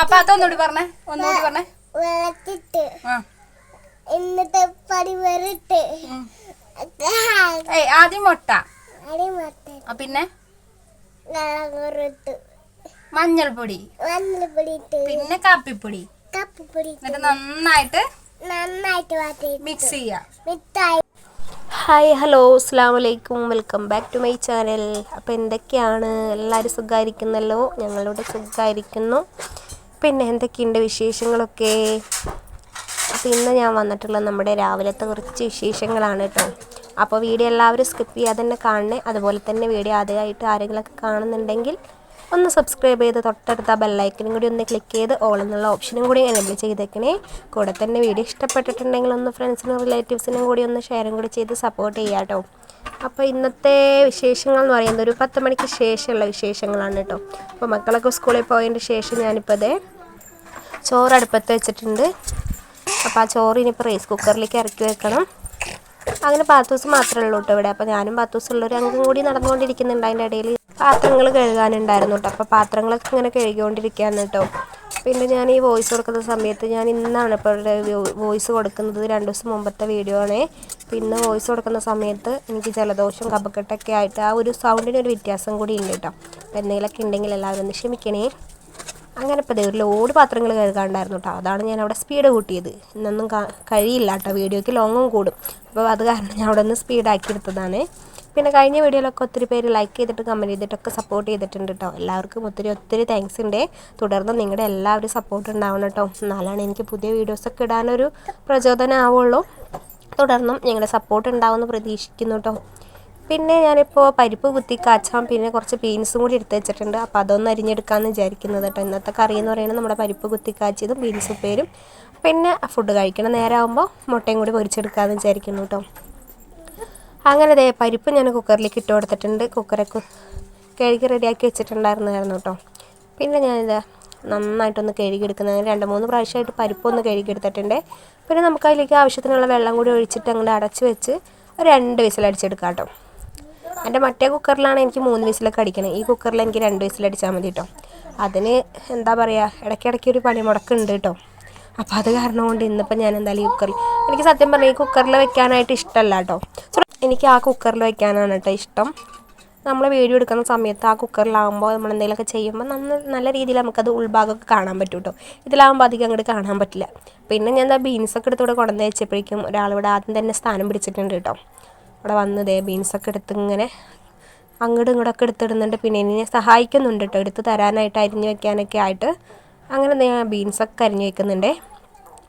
അപ്പൊ അതൊന്നുകൂടി പറഞ്ഞേ ഒന്നുകൂടി പറഞ്ഞേ. വിളക്കിട്ട് ആ. എന്നിട്ട് പടി വരട്ടെ ഏയ് ആദ്യം മുട്ട. ആ, പിന്നെ? മഞ്ഞൾപ്പൊടി മഞ്ഞൾപ്പൊടി. മഞ്ഞൾപ്പൊടിയിട്ട്. പിന്നെ കാപ്പിപ്പൊടി. കാപ്പിപ്പൊടി എന്നിട്ട് നന്നായിട്ട് നന്നായിട്ട് മിക്സ് ചെയ്യാം. മിഠായി ഹായ് ഹലോ അസ്സാം വലൈക്കും welcome back to my channel. അപ്പോൾ എന്തൊക്കെയാണ്? എല്ലാവരും സുഖമായിരിക്കുന്നല്ലോ? ഞങ്ങളിവിടെ സുഖമായിരിക്കുന്നു. പിന്നെ എന്തൊക്കെയുണ്ട് വിശേഷങ്ങളൊക്കെ? അപ്പോൾ ഇന്ന് ഞാൻ വന്നിട്ടുള്ള നമ്മുടെ രാവിലത്തെ കുറച്ച് വിശേഷങ്ങളാണ് കേട്ടോ അപ്പോൾ വീഡിയോ എല്ലാവരും സ്കിപ്പ് ചെയ്യാതെ തന്നെ കാണണേ. അതുപോലെ തന്നെ വീഡിയോ ആദ്യമായിട്ട് ആരെങ്കിലുമൊക്കെ കാണുന്നുണ്ടെങ്കിൽ ഒന്ന് സബ്സ്ക്രൈബ് ചെയ്ത് തൊട്ടടുത്ത ബെല്ലൈക്കനും കൂടി ഒന്ന് ക്ലിക്ക് ചെയ്ത് ഓൾ എന്നുള്ള ഓപ്ഷനും കൂടി എനേബിൾ ചെയ്തേക്കണേ. കൂടെ തന്നെ വീഡിയോ ഇഷ്ടപ്പെട്ടിട്ടുണ്ടെങ്കിൽ ഒന്ന് ഫ്രണ്ട്സിനും റിലേറ്റീവ്സിനും കൂടി ഒന്ന് ഷെയറും കൂടി ചെയ്ത് സപ്പോർട്ട് ചെയ്യാം കേട്ടോ അപ്പോൾ ഇന്നത്തെ വിശേഷങ്ങൾ എന്ന് പറയുന്നത് ഒരു പത്ത് മണിക്ക് ശേഷമുള്ള വിശേഷങ്ങളാണ് കേട്ടോ അപ്പോൾ മക്കളൊക്കെ സ്കൂളിൽ പോയതിന്റെ ശേഷം ഞാനിപ്പോൾ അതേ ചോറ് അടുപ്പത്ത് വെച്ചിട്ടുണ്ട്. അപ്പോൾ ആ ചോറ് ഇനിയിപ്പോൾ റൈസ് കുക്കറിലേക്ക് ഇറക്കി വെക്കണം. അങ്ങനെ പാത്തൂസ് മാത്രമേ ഉള്ളൂ കേട്ടോ ഇവിടെ. അപ്പോൾ ഞാനും പാത്തൂസ് ഉള്ളൊരു അംഗം കൂടി നടന്നുകൊണ്ടിരിക്കുന്നുണ്ട് അതിന്റെ ഇടയിൽ. പാത്രങ്ങൾ കഴുകാനുണ്ടായിരുന്നു കേട്ടോ അപ്പോൾ പാത്രങ്ങളൊക്കെ ഇങ്ങനെ കഴുകിക്കൊണ്ടിരിക്കുകയാണ് കേട്ടോ പിന്നെ ഞാൻ ഈ വോയിസ് കൊടുക്കുന്ന സമയത്ത് ഞാൻ ഇന്നാണ് ഇപ്പോൾ വോയിസ് കൊടുക്കുന്നത് രണ്ട് ദിവസം മുമ്പത്തെ വീഡിയോ ആണേ. പിന്നെ വോയിസ് കൊടുക്കുന്ന സമയത്ത് എനിക്ക് ജലദോഷം കപക്കെട്ടൊക്കെ ആയിട്ട് ആ ഒരു സൗണ്ടിനൊരു വ്യത്യാസം കൂടി ഉണ്ട് കേട്ടോ അപ്പോൾ എന്തെങ്കിലുമൊക്കെ ഉണ്ടെങ്കിൽ എല്ലാവരും ഒന്ന് ക്ഷമിക്കണേ. അങ്ങനെ ഇപ്പോൾ ഒരു ലോഡ് പാത്രങ്ങൾ കഴുകാണ്ടായിരുന്നു കേട്ടോ അതാണ് ഞാൻ അവിടെ സ്പീഡ് കൂട്ടിയത്. ഇന്നൊന്നും കഴിയില്ല കേട്ടോ വീഡിയോയ്ക്ക് ലോങ്ങും കൂടും. അപ്പോൾ അത് കാരണം ഞാൻ അവിടെ നിന്ന് സ്പീഡാക്കി എടുത്തതാണ്. പിന്നെ കഴിഞ്ഞ വീഡിയോയിലൊക്കെ ഒത്തിരി പേര് ലൈക്ക് ചെയ്തിട്ട് കമന്റ് ചെയ്തിട്ടൊക്കെ സപ്പോർട്ട് ചെയ്തിട്ടുണ്ട് കേട്ടോ എല്ലാവർക്കും ഒത്തിരി ഒത്തിരി താങ്ക്സ് ഉണ്ട് തുടർന്ന് നിങ്ങളുടെ എല്ലാവരും സപ്പോർട്ട് ഉണ്ടാവണം കേട്ടോ എന്നാലാണ് എനിക്ക് പുതിയ വീഡിയോസൊക്കെ ഇടാനൊരു പ്രചോദനം ആവുള്ളൂ തുടർന്നും നിങ്ങളുടെ സപ്പോർട്ട് ഉണ്ടാവുമെന്ന് പ്രതീക്ഷിക്കുന്നു കേട്ടോ പിന്നെ ഞാനിപ്പോൾ പരിപ്പ് കുത്തി കാച്ചാൻ പിന്നെ കുറച്ച് ബീൻസും കൂടി എടുത്ത് വെച്ചിട്ടുണ്ട്. അപ്പോൾ അതൊന്ന് അരിഞ്ഞെടുക്കാമെന്ന് വിചാരിക്കുന്നത് കേട്ടോ. ഇന്നത്തെ കറി എന്ന് പറയുന്നത് നമ്മുടെ പരിപ്പ് കുത്തി കാച്ചിയതും ബീൻസ് ഉപ്പേരും പിന്നെ ഫുഡ് കഴിക്കണ നേരമാകുമ്പോൾ മുട്ടയും കൂടി പൊരിച്ചെടുക്കാമെന്ന് വിചാരിക്കുന്നു കേട്ടോ. അങ്ങനെ ദേ പരിപ്പ് ഞാൻ കുക്കറിലേക്ക് ഇട്ട് കൊടുത്തിട്ടുണ്ട്. കുക്കറൊക്കെ കഴുകി റെഡിയാക്കി വെച്ചിട്ടുണ്ടായിരുന്നായിരുന്നു കേട്ടോ. പിന്നെ ഞാനിത് നന്നായിട്ടൊന്ന് കഴുകിയെടുക്കുന്നത് അങ്ങനെ രണ്ട് മൂന്ന് പ്രാവശ്യമായിട്ട് പരിപ്പൊന്ന് കഴുകിയെടുത്തിട്ടുണ്ട്. പിന്നെ നമുക്ക് അതിലേക്ക് ആവശ്യത്തിനുള്ള വെള്ളം കൂടി ഒഴിച്ചിട്ട് അങ്ങോട്ട് അടച്ച് വെച്ച് ഒരു രണ്ട് വിസിലടിച്ചെടുക്കാം കേട്ടോ. എന്റെ മറ്റേ കുക്കറിലാണ് എനിക്ക് മൂന്ന് വിസിലൊക്കെ അടിക്കണം. ഈ കുക്കറിൽ എനിക്ക് രണ്ട് വിസിലടിച്ചാൽ മതി കേട്ടോ അതിന് എന്താ പറയുക ഇടയ്ക്കിടയ്ക്ക് ഒരു പണി പണിമുടക്കുണ്ട് കേട്ടോ അപ്പോൾ അത് കാരണം കൊണ്ട് ഇന്നിപ്പോൾ ഞാൻ എന്തായാലും ഈ കുക്കറിൽ എനിക്ക് സത്യം പറഞ്ഞാൽ ഈ കുക്കറിൽ വെക്കാനായിട്ട് ഇഷ്ടമല്ല കേട്ടോ എനിക്ക് ആ കുക്കറിൽ വെക്കാനാണ് കേട്ടോ ഇഷ്ടം. നമ്മൾ വീഡിയോ എടുക്കുന്ന സമയത്ത് ആ കുക്കറിലാകുമ്പോൾ നമ്മൾ എന്തെങ്കിലുമൊക്കെ ചെയ്യുമ്പോൾ നമ്മൾ നല്ല രീതിയിൽ നമുക്കത് ഉൾഭാഗമൊക്കെ കാണാൻ പറ്റും കേട്ടോ ഇതിലാകുമ്പോൾ അധികം അങ്ങോട്ട് കാണാൻ പറ്റില്ല. പിന്നെ ഞാൻ എന്താ ബീൻസൊക്കെ എടുത്തുകൂടെ കൊണ്ടുവന്ന് വെച്ചപ്പോഴേക്കും ഒരാളിവിടെ ആദ്യം തന്നെ സ്ഥാനം പിടിച്ചിട്ടുണ്ട് കേട്ടോ ഇവിടെ ദേ ബീൻസൊക്കെ എടുത്ത് ഇങ്ങനെ അങ്ങോട്ടും ഇങ്ങോട്ടൊക്കെ എടുത്തിടുന്നുണ്ട്. പിന്നെ എന്നെ സഹായിക്കുന്നുണ്ട് കേട്ടോ എടുത്ത് തരാനായിട്ട് അരിഞ്ഞു വെക്കാനൊക്കെ ആയിട്ട്. അങ്ങനെ ബീൻസൊക്കെ അരിഞ്ഞു വെക്കുന്നുണ്ട്.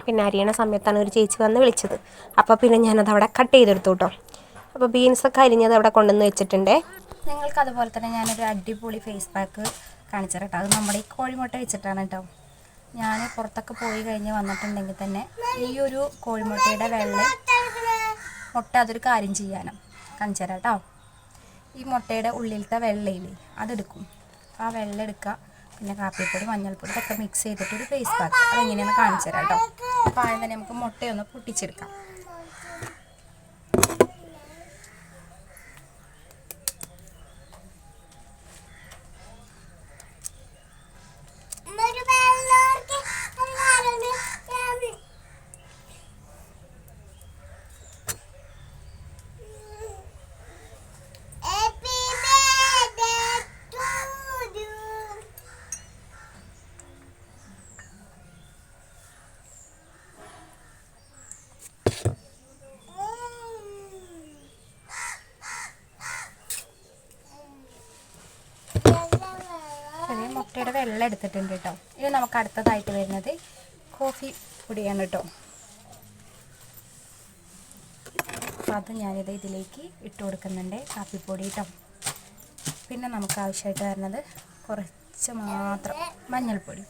പിന്നെ അരിയണ സമയത്താണ് ഒരു ചേച്ചി വന്ന് വിളിച്ചത്. അപ്പോൾ പിന്നെ ഞാനത് അവിടെ കട്ട് ചെയ്തെടുത്തു കേട്ടോ അപ്പോൾ ബീൻസൊക്കെ അരിഞ്ഞത് അവിടെ കൊണ്ടുവന്ന് വെച്ചിട്ടുണ്ട്. നിങ്ങൾക്ക് അതുപോലെ തന്നെ ഞാനൊരു അടിപൊളി ഫേസ് പാക്ക് കാണിച്ചു കേട്ടോ അത് നമ്മുടെ ഈ കോഴിമുട്ട വെച്ചിട്ടാണ് കേട്ടോ ഞാൻ പുറത്തൊക്കെ പോയി കഴിഞ്ഞ് വന്നിട്ടുണ്ടെങ്കിൽ തന്നെ ഈ ഒരു കോഴിമുട്ടയുടെ വെള്ള മുട്ട അതൊരു കാര്യം ചെയ്യാനും. കാണിച്ചു തരാം കേട്ടോ ഈ മുട്ടയുടെ ഉള്ളിലത്തെ വെള്ളയില്ലേ അതെടുക്കും. ആ വെള്ളം എടുക്കുക. പിന്നെ കാപ്പിപ്പൊടി മഞ്ഞൾപ്പൊടി ഒക്കെ മിക്സ് ചെയ്തിട്ട് ഒരു ഫേസ് പാക്ക് അതെങ്ങനെയാണെന്ന് കാണിച്ചു തരാം കേട്ടോ അപ്പോൾ ആദ്യം തന്നെ നമുക്ക് മുട്ടയൊന്ന് പൊട്ടിച്ചെടുക്കാം ഒരു വെള്ളോർക്ക് എല്ലാവരും ഞാൻ Happy birthday to you. ചെറിയ മുട്ടയുടെ വെള്ളം എടുത്തിട്ടുണ്ട് കേട്ടോ. ഇനി നമുക്ക് അടുത്തതായിട്ട് വരുന്നത് കോഫി പൊടിയാണ് കേട്ടോ. അത് ഞാനിത് ഇതിലേക്ക് ഇട്ട് കൊടുക്കുന്നുണ്ട് കാപ്പിപ്പൊടി കേട്ടോ. പിന്നെ നമുക്ക് ആവശ്യമായിട്ട് വരുന്നത് കുറച്ച് മാത്രം മഞ്ഞൾപ്പൊടി.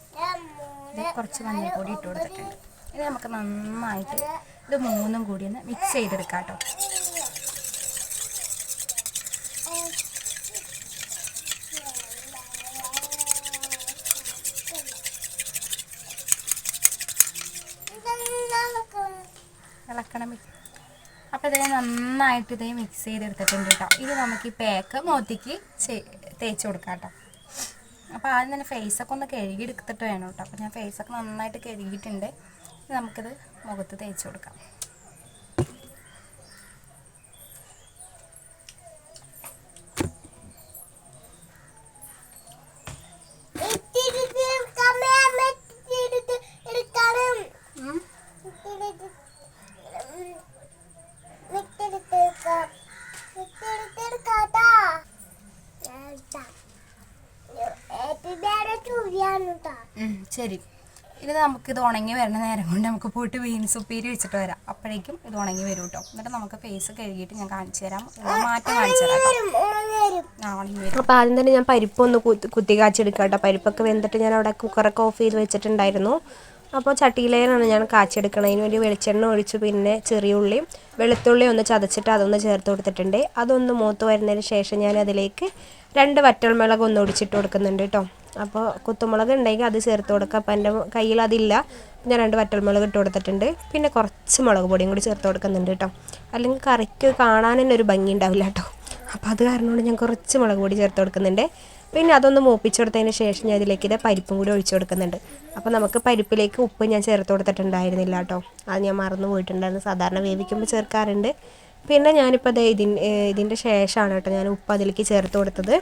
കുറച്ച് മഞ്ഞൾപ്പൊടി ഇട്ട് കൊടുത്തിട്ടുണ്ട്. ഇനി നമുക്ക് നന്നായിട്ട് ഇത് മൂന്നും കൂടി ഒന്ന് മിക്സ് ചെയ്തെടുക്കാം കേട്ടോ ഇളക്കണം അപ്പോൾ ഇതിനെ നന്നായിട്ട് ഇതേ മിക്സ് ചെയ്തെടുത്തിട്ടുണ്ട് കേട്ടോ ഇത് നമുക്ക് ഈ പാക്ക് മോത്തിക്ക് തേച്ച് കൊടുക്കാം കേട്ടോ അപ്പോൾ ആദ്യം തന്നെ ഫേസൊക്കെ ഒന്ന് കഴുകി എടുത്തിട്ട് വേണം കേട്ടോ അപ്പോൾ ഞാൻ ഫേസൊക്കെ നന്നായിട്ട് കഴുകിയിട്ടുണ്ട്. നമുക്കിത് മുഖത്ത് തേച്ച് കൊടുക്കാം. ഇട്ടിട്ട് ശരി ഇനി നമുക്ക് ഇത് ഉണങ്ങി വരുന്ന നേരം കൊണ്ട് നമുക്ക് പോയിട്ട് ബീൻസ് ഉപ്പേരി വെച്ചിട്ട് വരാം. അപ്പോഴേക്കും ഇത് ഉണങ്ങി വരും കേട്ടോ. എന്നിട്ട് നമുക്ക് ഫേസ് കഴുകിയിട്ട് ഞാൻ കാണിച്ചു തരാം. മാറ്റം കാണിച്ചു തരാം അപ്പോൾ ആദ്യം തന്നെ ഞാൻ പരിപ്പൊന്ന് കുത്തി കാച്ചെടുക്കാം കേട്ടോ. പരിപ്പൊക്കെ വെന്തിട്ട് ഞാൻ അവിടെ കുക്കറൊക്കെ ഓഫ് ചെയ്ത് വെച്ചിട്ടുണ്ടായിരുന്നു. അപ്പോൾ ചട്ടിയിലേനാണ് ഞാൻ കാച്ചെടുക്കണത് അതിന് വേണ്ടി വെളിച്ചെണ്ണ ഒഴിച്ച് പിന്നെ ചെറിയ ഉള്ളിയും വെളുത്തുള്ളിയും ഒന്ന് ചതച്ചിട്ട് അതൊന്ന് ചേർത്ത് കൊടുത്തിട്ടുണ്ട്. അതൊന്ന് മൂത്ത് വരുന്നതിന് ശേഷം ഞാൻ അതിലേക്ക് രണ്ട് വറ്റൽമുളക് ഒന്ന് ഒടിച്ചിട്ട് കൊടുക്കുന്നുണ്ട് കേട്ടോ അപ്പോൾ കുത്തുമുളക് ഉണ്ടെങ്കിൽ അത് ചേർത്ത് കൊടുക്കുക അപ്പോൾ എന്റെ കയ്യിൽ അതില്ല. ഞാൻ രണ്ട് വറ്റൽമുളക് ഇട്ട് കൊടുത്തിട്ടുണ്ട്. പിന്നെ കുറച്ച് മുളക് പൊടിയും കൂടി ചേർത്ത് കൊടുക്കുന്നുണ്ട് കേട്ടോ അല്ലെങ്കിൽ കറിക്ക് കാണാൻ തന്നെ ഒരു ഭംഗി ഉണ്ടാവില്ല കേട്ടോ അപ്പോൾ അത് കാരണം കൊണ്ട് ഞാൻ കുറച്ച് മുളക് പൊടി ചേർത്ത് കൊടുക്കുന്നുണ്ട്. പിന്നെ അതൊന്ന് മൂപ്പിച്ചെടുത്തതിന് ശേഷം ഞാൻ ഇതിലേക്ക് ഇത് പരിപ്പും കൂടി ഒഴിച്ചു കൊടുക്കുന്നുണ്ട്. അപ്പോൾ നമുക്ക് പരിപ്പിലേക്ക് ഉപ്പ് ഞാൻ ചേർത്ത് കൊടുത്തിട്ടുണ്ടായിരുന്നില്ല കേട്ടോ. അത് ഞാൻ മറന്നു പോയിട്ടുണ്ടായിരുന്നു. സാധാരണ വേവിക്കുമ്പോൾ ചേർക്കാറുണ്ട്. പിന്നെ ഞാനിപ്പോൾ അത് ഇതിന് ഇതിന്റെ ശേഷമാണ് കേട്ടോ ഞാൻ ഉപ്പ് അതിലേക്ക് ചേർത്ത് കൊടുത്തത്.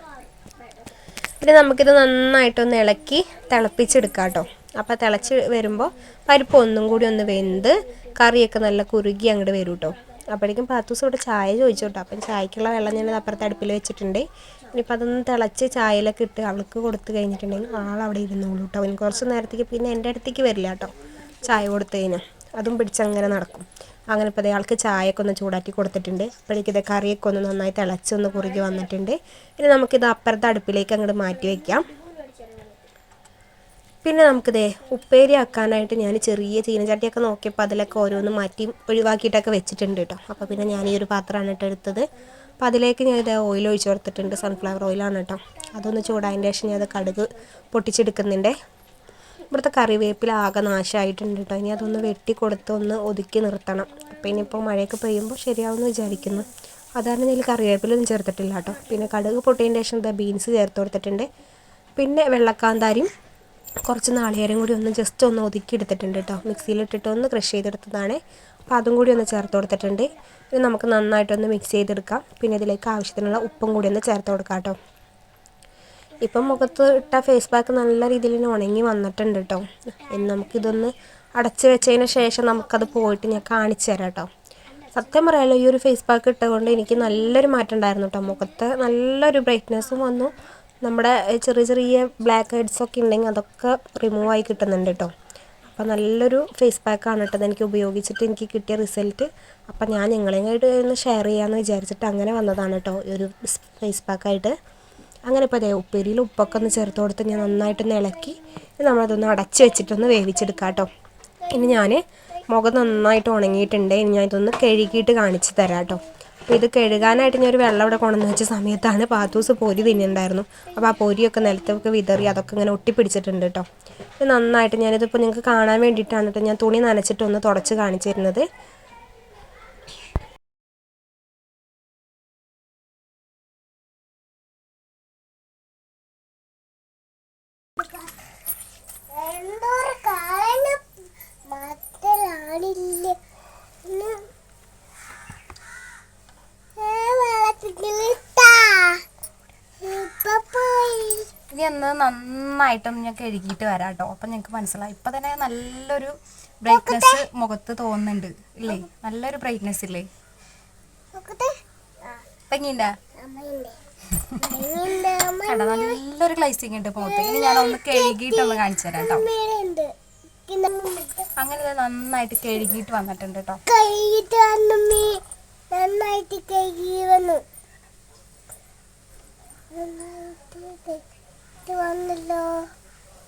പിന്നെ നമുക്കിത് നന്നായിട്ടൊന്ന് ഇളക്കി തിളപ്പിച്ചെടുക്കാം കേട്ടോ. അപ്പോൾ തിളച്ച് വരുമ്പോൾ പരിപ്പ് ഒന്നും കൂടി ഒന്ന് വെന്ത് കറിയൊക്കെ നല്ല കുറുകി അങ്ങോട്ട് വരും കേട്ടോ. അപ്പോഴേക്കും പത്ത് ദിവസം ഇവിടെ ചായ ചോദിച്ചു അപ്പം ചായക്കുള്ള വെള്ളം ഞാൻ അപ്പുറത്തെ അടുപ്പിൽ വെച്ചിട്ടുണ്ട്. ഇനിയിപ്പോൾ അതൊന്ന് തിളച്ച് ചായയിലൊക്കെ ഇട്ട് അവൾക്ക് കൊടുത്ത് കഴിഞ്ഞിട്ടുണ്ടെങ്കിൽ ആളവിടെ ഇരുന്നോളൂ കേട്ടോ. അവന് കുറച്ച് നേരത്തേക്ക് പിന്നെ എന്റെ അടുത്തേക്ക് വരില്ല കേട്ടോ ചായ കൊടുത്തതിന്. അതും പിടിച്ചങ്ങനെ നടക്കും. അങ്ങനെ ഇപ്പോൾ അയാൾക്ക് ചായയൊക്കെ ഒന്ന് ചൂടാക്കി കൊടുത്തിട്ടുണ്ട്. അപ്പോഴേക്കും ഇത് കറിയൊക്കെ ഒന്ന് നന്നായി തിളച്ചൊന്ന് കുറുകി വന്നിട്ടുണ്ട്. ഇനി നമുക്കിത് അപ്പുറത്തെ അടുപ്പിലേക്ക് അങ്ങോട്ട് മാറ്റി വയ്ക്കാം പിന്നെ നമുക്കിതേ ഉപ്പേരി ആക്കാനായിട്ട് ഞാൻ ചെറിയ ചീനച്ചട്ടിയൊക്കെ നോക്കിയപ്പോൾ അതിലൊക്കെ ഓരോന്ന് മാറ്റി ഒഴിവാക്കിയിട്ടൊക്കെ വെച്ചിട്ടുണ്ട് കേട്ടോ. അപ്പോൾ പിന്നെ ഞാൻ ഈ ഒരു പാത്രമാണ് കേട്ടോ എടുത്തത്. അപ്പോൾ അതിലേക്ക് ഞാൻ ഇത് ഓയിൽ ഒഴിച്ച് കൊടുത്തിട്ടുണ്ട്. സൺഫ്ലവർ ഓയിലാണ് കേട്ടോ. അതൊന്ന് ചൂടായതിന്റെ ശേഷം ഞാൻ അത് കടുക് പൊട്ടിച്ചെടുക്കുന്നുണ്ട്. ഇവിടുത്തെ കറിവേപ്പില ആകെ നാശമായിട്ടുണ്ട് കേട്ടോ. ഇനി അതൊന്ന് വെട്ടി കൊടുത്ത് ഒന്ന് ഒതുക്കി നിർത്തണം. അപ്പോൾ ഇനിയിപ്പോൾ മഴയൊക്കെ പെയ്യുമ്പോൾ ശരിയാവുമെന്ന് വിചാരിക്കുന്നു. അതാണ് ഇതിൽ കറിവേപ്പിലൊന്നും ചേർത്തിട്ടില്ല കേട്ടോ. പിന്നെ കടുക് പൊട്ടിയതിന്റെ ശേഷം ബീൻസ് ചേർത്ത് കൊടുത്തിട്ടുണ്ട്. പിന്നെ വെള്ളക്കാന്താരിയും കുറച്ച് നാളികേരം കൂടി ഒന്ന് ജസ്റ്റ് ഒന്ന് ഒതുക്കി എടുത്തിട്ടുണ്ട് കേട്ടോ മിക്സിയിലിട്ടിട്ട് ഒന്ന് ക്രഷ് ചെയ്തെടുത്തതാണ്. അപ്പോൾ അതും കൂടി ഒന്ന് ചേർത്ത് കൊടുത്തിട്ടുണ്ട്. ഇത് നമുക്ക് നന്നായിട്ടൊന്ന് മിക്സ് ചെയ്തെടുക്കാം. പിന്നെ ഇതിലേക്ക് ആവശ്യത്തിനുള്ള ഉപ്പും കൂടി ഒന്ന് ചേർത്ത് കൊടുക്കാം കേട്ടോ ഇപ്പം മുഖത്ത് ഇട്ട ഫേസ് പാക്ക് നല്ല രീതിയിൽ ഉണങ്ങി വന്നിട്ടുണ്ട് കേട്ടോ ഇനി നമുക്കിതൊന്ന് അടച്ച് വെച്ചതിന് ശേഷം നമുക്കത് പോയിട്ട് ഞാൻ കാണിച്ചു തരാം കേട്ടോ സത്യം പറയാലോ ഈ ഒരു ഫേസ് പാക്ക് ഇട്ടുകൊണ്ട് എനിക്ക് നല്ലൊരു മാറ്റം ഉണ്ടായിരുന്നു കേട്ടോ മുഖത്ത് നല്ലൊരു ബ്രൈറ്റ്നെസ്സും വന്നു. നമ്മുടെ ചെറിയ ചെറിയ ബ്ലാക്ക് ഹെഡ്സ് ഒക്കെ ഉണ്ടെങ്കിൽ അതൊക്കെ റിമൂവ് ആയി കിട്ടുന്നുണ്ട് കേട്ടോ അപ്പോൾ നല്ലൊരു ഫേസ് പാക്കാണ് കേട്ടോ എനിക്ക് ഉപയോഗിച്ചിട്ട് എനിക്ക് കിട്ടിയ റിസൾട്ട് അപ്പോൾ ഞാൻ നിങ്ങളെങ്ങായിട്ട് ഒന്ന് ഷെയർ ചെയ്യാമെന്ന് വിചാരിച്ചിട്ട് അങ്ങനെ വന്നതാണ് കേട്ടോ ഈ ഒരു ഫേസ് പാക്കായിട്ട് അങ്ങനെ ഇപ്പോൾ അതേ ഉപ്പേരിയിൽ ഉപ്പൊക്കെ ഒന്ന് ചേർത്ത് കൊടുത്ത് ഞാൻ നന്നായിട്ട് നന്നായിട്ടൊന്ന് ഇളക്കി നമ്മളതൊന്ന് അടച്ച് വെച്ചിട്ടൊന്ന് വേവിച്ചെടുക്കാം കേട്ടോ ഇനി ഞാൻ മുഖം നന്നായിട്ട് ഉണങ്ങിയിട്ടുണ്ട്. ഇനി ഞാൻ ഇതൊന്ന് കഴുകിയിട്ട് കാണിച്ച് തരാം കേട്ടോ അപ്പോൾ ഇത് കഴുകാനായിട്ട് ഞാൻ ഒരു വെള്ളം ഇവിടെ കൊണ്ടുവന്ന് വെച്ച സമയത്താണ് പാത്തൂസ് പൊരി തിന്നുണ്ടായിരുന്നു അപ്പോൾ ആ പൊരിയൊക്കെ നിലത്തൊക്കെ വിതറി അതൊക്കെ ഇങ്ങനെ ഒട്ടിപ്പിടിച്ചിട്ടുണ്ട് കേട്ടോ ഇത് നന്നായിട്ട് ഞാനിതിപ്പോൾ നിങ്ങൾക്ക് കാണാൻ വേണ്ടിയിട്ടാണ് കേട്ടോ ഞാൻ തുണി നനച്ചിട്ടൊന്ന് തുടച്ച് കാണിച്ചിരുന്നത്. എന്തോ ഒരു കാരണം മറ്റൊരാളില്ല ഇന്ന് ഏ, വെള്ളത്തിലിട്ടാ. ഇപ്പൊ പോയി ഇനി ഒന്ന് നന്നായിട്ടൊന്ന് ഞാൻ കഴുകിയിട്ട് വരാം കേട്ടോ അപ്പം ഞങ്ങൾക്ക് മനസ്സിലായി. ഇപ്പം തന്നെ നല്ലൊരു ബ്രൈറ്റ്നെസ് മുഖത്ത് തോന്നുന്നുണ്ട്. ഇല്ലേ? നല്ലൊരു ബ്രൈറ്റ്നെസ് ഇല്ലേ? കണ്ട? നല്ലൊരു ഗ്ലൈസിങ് ഉണ്ട് മുഖത്ത്. ഇനി ഞാൻ ഒന്ന് കഴുകിയിട്ടൊന്ന് കാണിച്ചു തരാം കേട്ടോ. അങ്ങനെ നന്നായിട്ട് കഴുകിയിട്ട് വന്നിട്ടുണ്ട് കേട്ടോ. നന്നായിട്ട് കഴുകി വന്നു. നന്നായിട്ട് വന്നല്ലോ.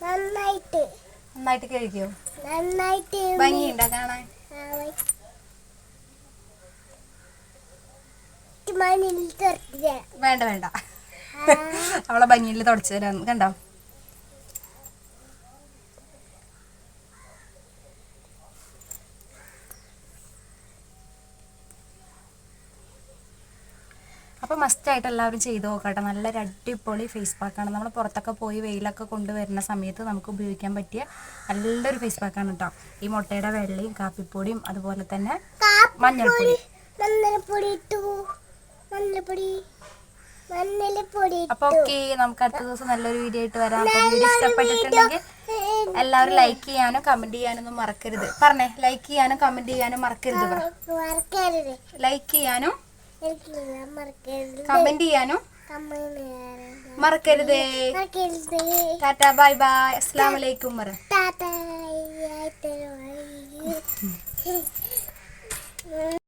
നന്നായിട്ട്. നന്നായിട്ട് കഴുകിയോ നന്നായിട്ട് ഭംഗിയുണ്ടോ കാണാൻ? വേണ്ട വേണ്ട. അവളെ ഭംഗിയിൽ തുടച്ചു തരാം. കണ്ടോ? മസ്റ്റായിട്ട് എല്ലാവരും ചെയ്ത് നോക്കട്ടെ. നല്ലൊരു അടിപൊളി ഫേസ് പാക്കാണ് നമ്മൾ പുറത്തൊക്കെ പോയി വെയിലൊക്കെ കൊണ്ടുവരുന്ന സമയത്ത് നമുക്ക് ഉപയോഗിക്കാൻ പറ്റിയ നല്ലൊരു ഫേസ് പാക്കാണ് കേട്ടോ ഈ മുട്ടയുടെ വെള്ളയും കാപ്പിപ്പൊടിയും അതുപോലെ തന്നെ മഞ്ഞൾപ്പൊടി. അപ്പോൾ ഓക്കെ നമുക്ക് അടുത്ത ദിവസം നല്ലൊരു വീഡിയോ ആയിട്ട് വരാം. വീഡിയോ ഇഷ്ടപ്പെട്ടിട്ടുണ്ടെങ്കിൽ എല്ലാവരും ലൈക്ക് ചെയ്യാനും കമന്റ് ചെയ്യാനൊന്നും മറക്കരുത്. പറഞ്ഞേ ലൈക്ക് ചെയ്യാനും കമന്റ് ചെയ്യാനും മറക്കരുത് ലൈക്ക് ചെയ്യാനും കമന്റ് ചെയ്യാനോ? മറക്കരുത്. Tata bye bye. അസ്സാം വലൈക്കും പറ. ടാറ്റ